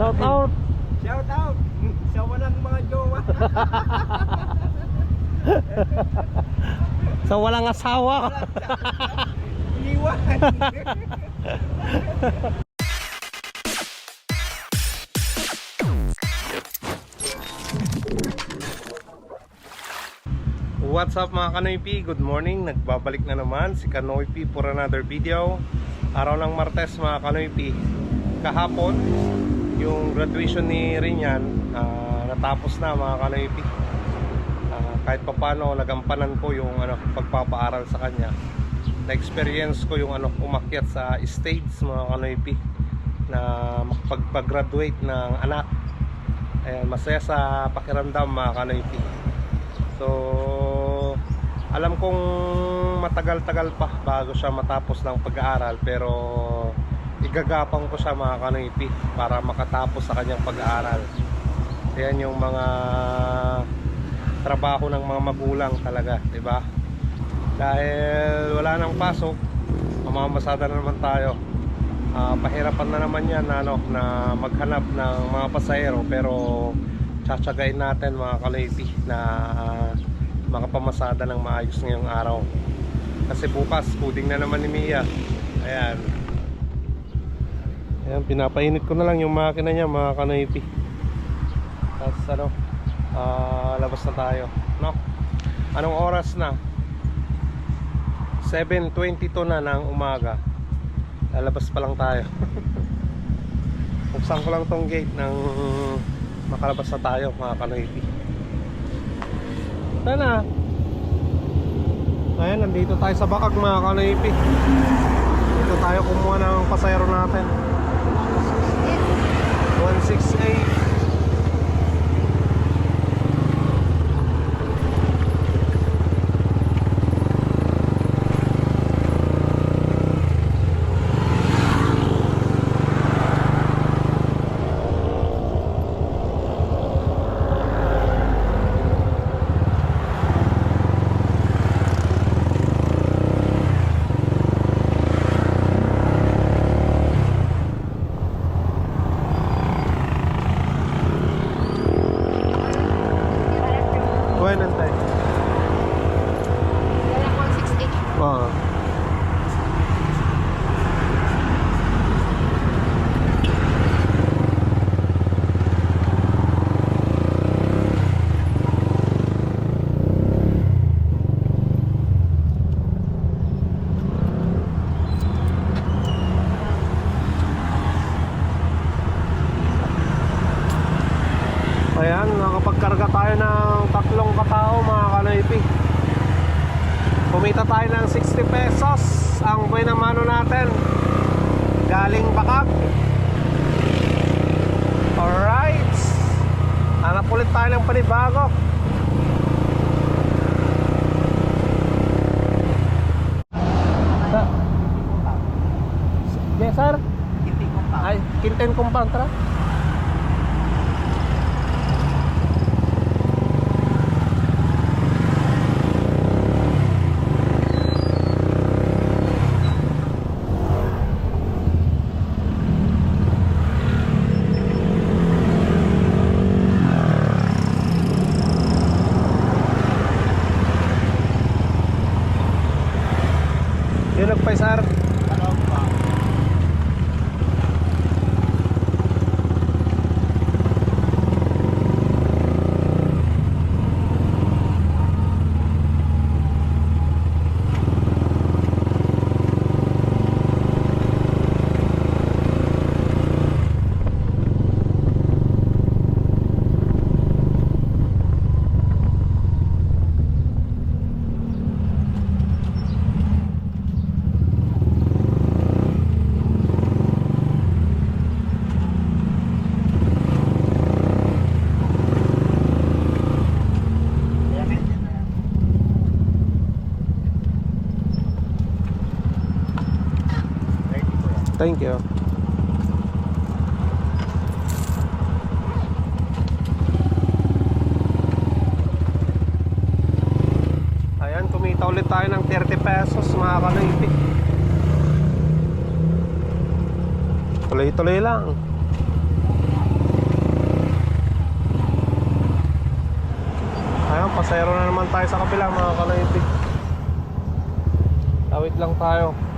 Shout out. Shout out sa walang mga jowa. Sa walang asawa. Iniwan. What's up mga Kanoy P? Good morning. Nagbabalik na naman si Kanoy P for another video. Araw ng Martes mga Kanoy P. Kahapon, yung graduation ni Rinyan, ah, natapos na mga Kanoy P. Ah, kahit papano nagampanan ko yung ano, pagpapaaral sa kanya. Na-experience ko yung ano, umakyat sa stage mga Kanoy P na makapag-graduate ng anak. Ayan, masaya sa pakiramdam mga Kanoy P. So, alam kong matagal-tagal pa bago siya matapos ng pag-aaral pero igagapang ko siya mga kanoipi para makatapos sa kanyang pag-aaral. Yan yung mga trabaho ng mga magulang talaga, 'di ba? Dahil wala nang pasok, mamamasada na naman tayo. Ah, pahirapan na naman yan na, ano, na maghanap ng mga pasahero pero tsatsagain natin mga kaloipi na ah, makapamasada ng maayos ngayong araw kasi bukas puding na naman ni Mia ayan ayan pinapainit ko na lang yung makina niya mga kaloipi tapos ano ah, labas na tayo. No? Anong oras na? 7.22 na ng umaga. Lalabas pa lang tayo. Buksan ko lang tong gate ng makalabas na tayo mga kanoipi sana ayan nandito tayo sa bakag mga kanoipi dito tayo kumuha ng pasayro natin 168 Kuha ng tayo Wala 168. Oo. Ayan, nakapagkarga tayo ng tatlong katao mga kanoipi. Kumita tayo ng 60 pesos ang buhay na mano natin. Galing bakag. Alright. Hanap ulit tayo ng panibago. Sa Yes, sir. Hindi ko pa. Ay, kinten kumpantra. Yun nagpaisar. Thank you. Ayan, kumita ulit tayo ng 30 pesos mga kalaipik. Tuloy-tuloy lang. Ayan, pasayro na naman tayo sa kapila mga kalaipik. Ah, Tawid lang tayo.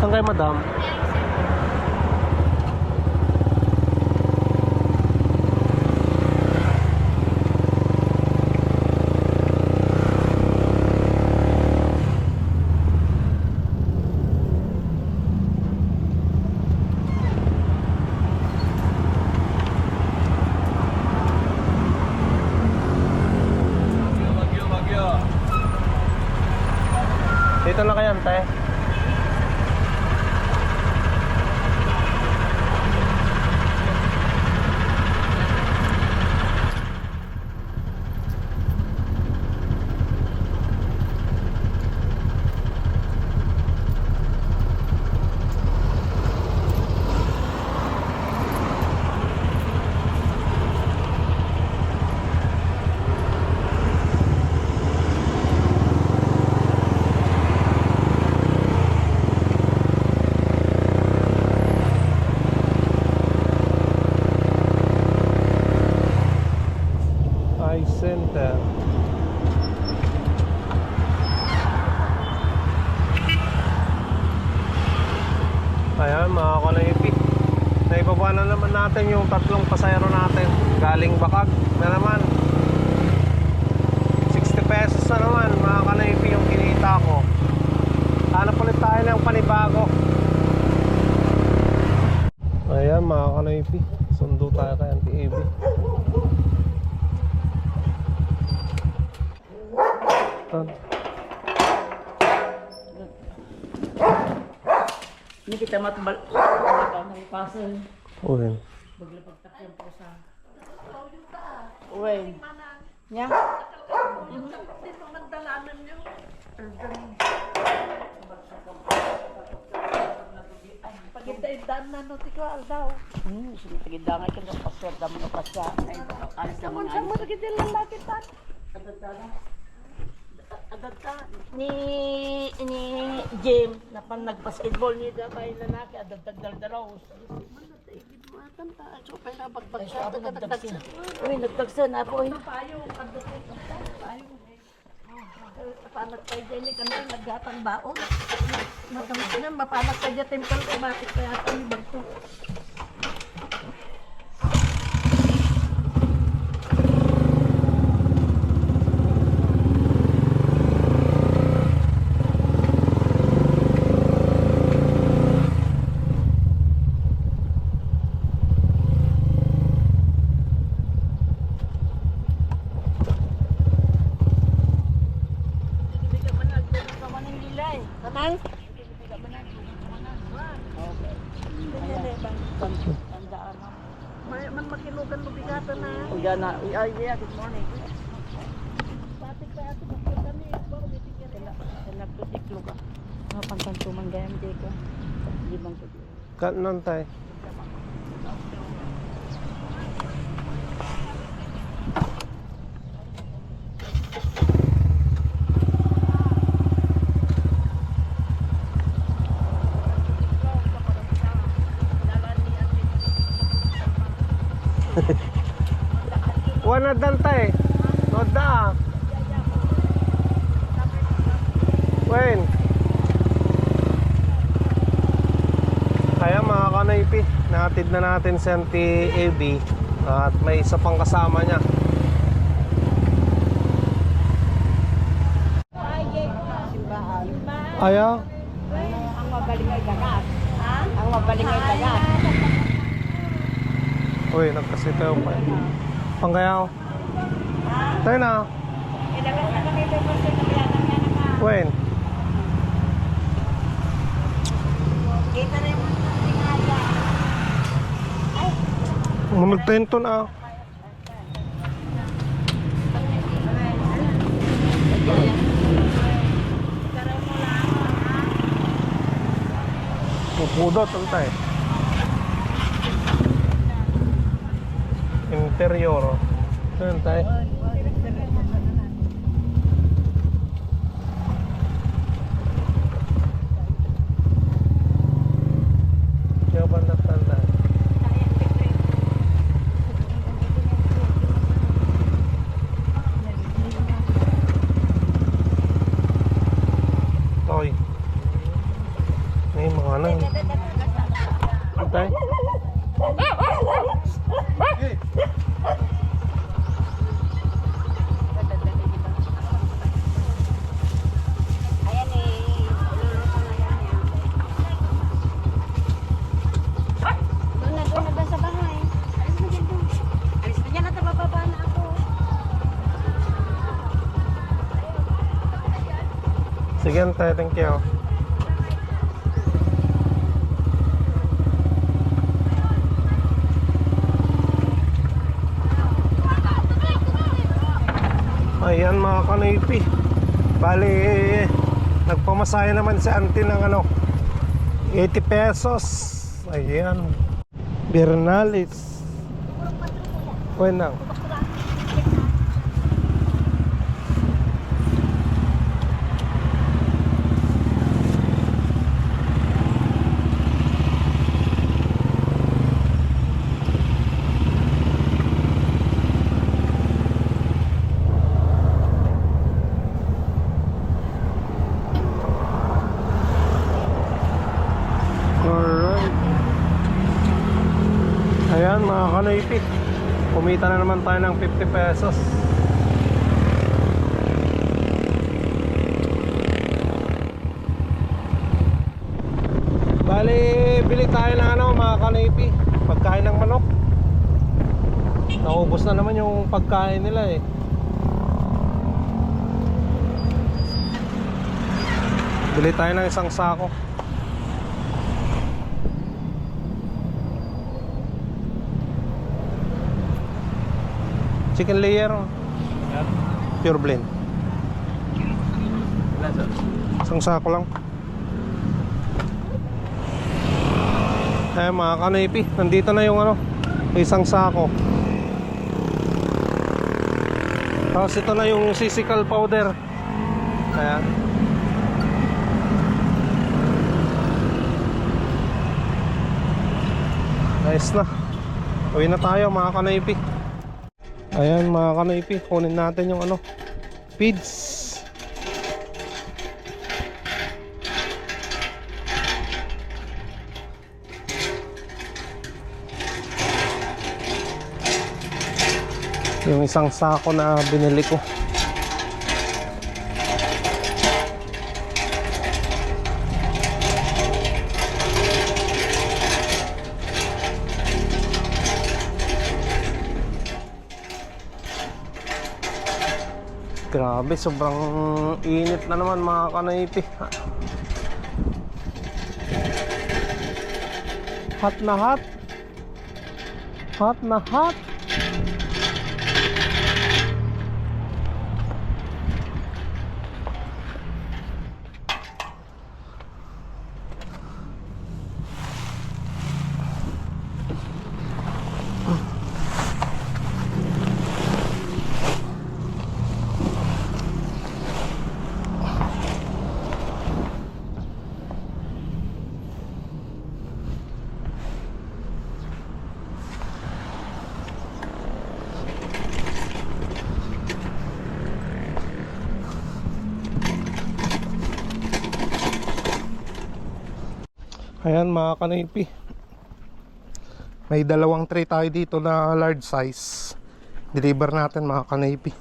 Saan kayo madam? Bagyo, bagyo. Dito na kayo, ante. Eye Center. Ayan mga kanoypi. Naibaba na naman natin yung tatlong pasayro natin. Galing Bakag na naman. 60 pesos na naman mga kanoypi yung kinita ko. Hanap ulit tayo ng panibago. Ayan mga kanoypi. Sundo tayo kay Auntie Abby. Tan. Ini kita matubal. Kita may pasel. Uy. Maglapagtak yung pusa. Uy. Nya? Pagintay-dan na no, tiko aldaw. Hmm, sumitagid da nga kang paswat da mga pasya. Ay, alis Naman mga sa alis. mo, nagigil lang laki tan. Adagta ni ni Jim na pan nagbasketball ni da kay lalaki adagdag daldalaw. So, pala bagbag Ay, siya, ako tagatagtag nagdagsa. siya. Uy, nagdagsa na po. eh. Mapanag kayo dyan eh, kami naggatang baon. Matamis na, mapanag kayo dyan, temple kay bakit kaya kami bagto. Hindi ka man nagdagsa ka man ng nilay. Kanang? Okay. Ganyan eh, bang. Tandaan mo. May man makinugan mo bigatan na. O yan na. Uy, Ay, yeah, good morning. Batik pa ato, bakit kami, baro, may tigil. Sa nagtutiklo ka. Ano pang tantuman gayam di ka? Limang tudlo. Kanon tayo. Wala dan tay. No da. Wen. Kaya mga kanaypi, nahatid na natin si Auntie AB at may isa pang kasama niya. Ayaw? Ang magaling ay dagat. Ha? Ang magaling ay dagat. Uy, nagkasitaw pa. Panggayaw. Tayo na. Eh, dagat na kami, may kasi kami yan, ang yan ang Wen. Kita na yung mga tingala. Mamagtento na. Budot, ano tayo? Interior. Saan tayo? Kaya ba natanda? Toy. May mga ano. Ano mga kanipi. Bali, nagpamasaya naman si auntie ng ano, 80 pesos. Ayan. Bernalis. Bueno. Alright. Ayan mga kanoypi. Kumita na naman tayo ng 50 pesos. Bali, bili tayo ng ano mga kanoypi. Pagkain ng manok. Naubos na naman yung pagkain nila eh. Bili tayo ng isang sako. Chicken layer. Pure blend. Isang sako lang. Eh mga kanipi, nandito na yung ano, isang sako. Tapos ito na yung sisical powder. Ayan. Nice na. Uwi na tayo mga kanaypi. Ayan mga kanaypi, kunin natin yung ano, feeds. Yung isang sako na binili ko. Grabe, sobrang init na naman mga kanaypi. Hot na hot. Hot na hot. Ayan mga kanaypi. May dalawang tray tayo dito na large size. Deliver natin mga kanaypi.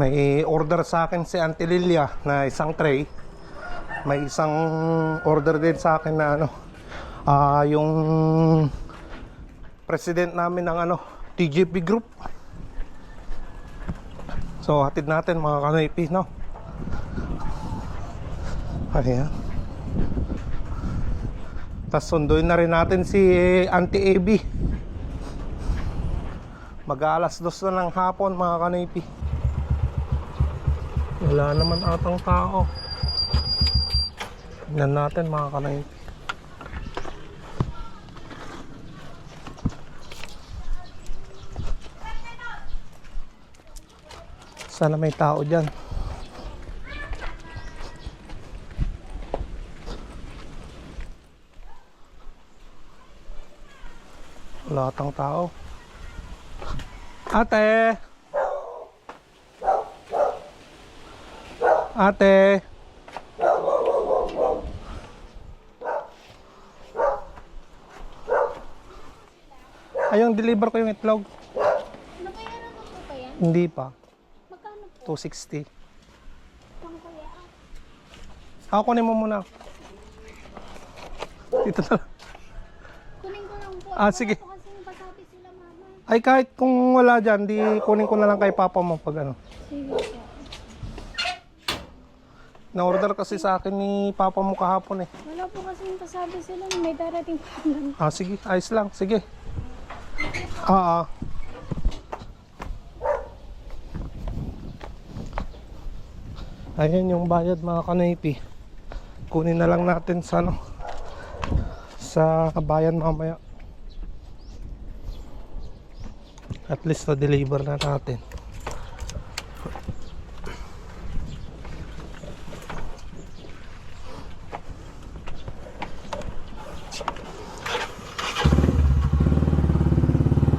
May order sa akin si Auntie Lilia na isang tray. May isang order din sa akin na ano, ah yung president namin ng ano, TGP Group. So hatid natin mga kanaypi, no? Ayan. Tapos sunduin na rin natin si Auntie AB. Mag-aalas dos na ng hapon mga kanipi. Wala naman atang tao. Tignan natin mga kanayin. Sana may tao dyan. Wala atang tao. Ate! Ate! Ayun, deliver ko yung itlog. Nabayaran po ba yan? Hindi pa. Magkano po? 260. Pang kuya? Ako kunin mo muna. Dito na lang. Kunin ko lang po. Ah, sige. po kasi pasabi sila mama. Ay kahit kung wala dyan, di kunin ko na lang kay papa mo pag ano. Sige po. Na-order kasi sa akin ni papa mo kahapon eh. Wala po kasi pasabi sila may darating pa ganun. Ah, sige. Ayos lang. Sige. Ah, ah. Ayan yung bayad mga kanipi. Kunin na lang natin sa ano sa bayan mamaya. At least na deliver na natin.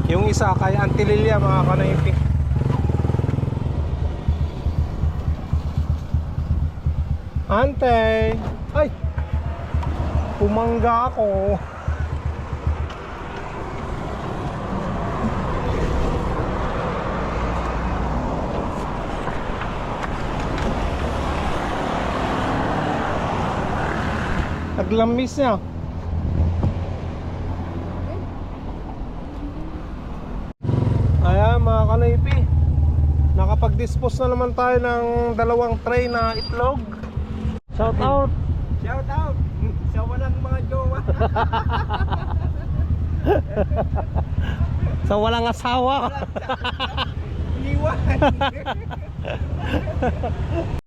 Yung isa kay Auntie Lilia mga kanipi. Ante! Ay! Pumangga ako. Naglamis niya. Ayan mga kanipi. Nakapag-dispose na naman tayo ng dalawang tray na itlog. Shout out! Shout out sa walang mga jowa. Sa walang asawa. Iniwan.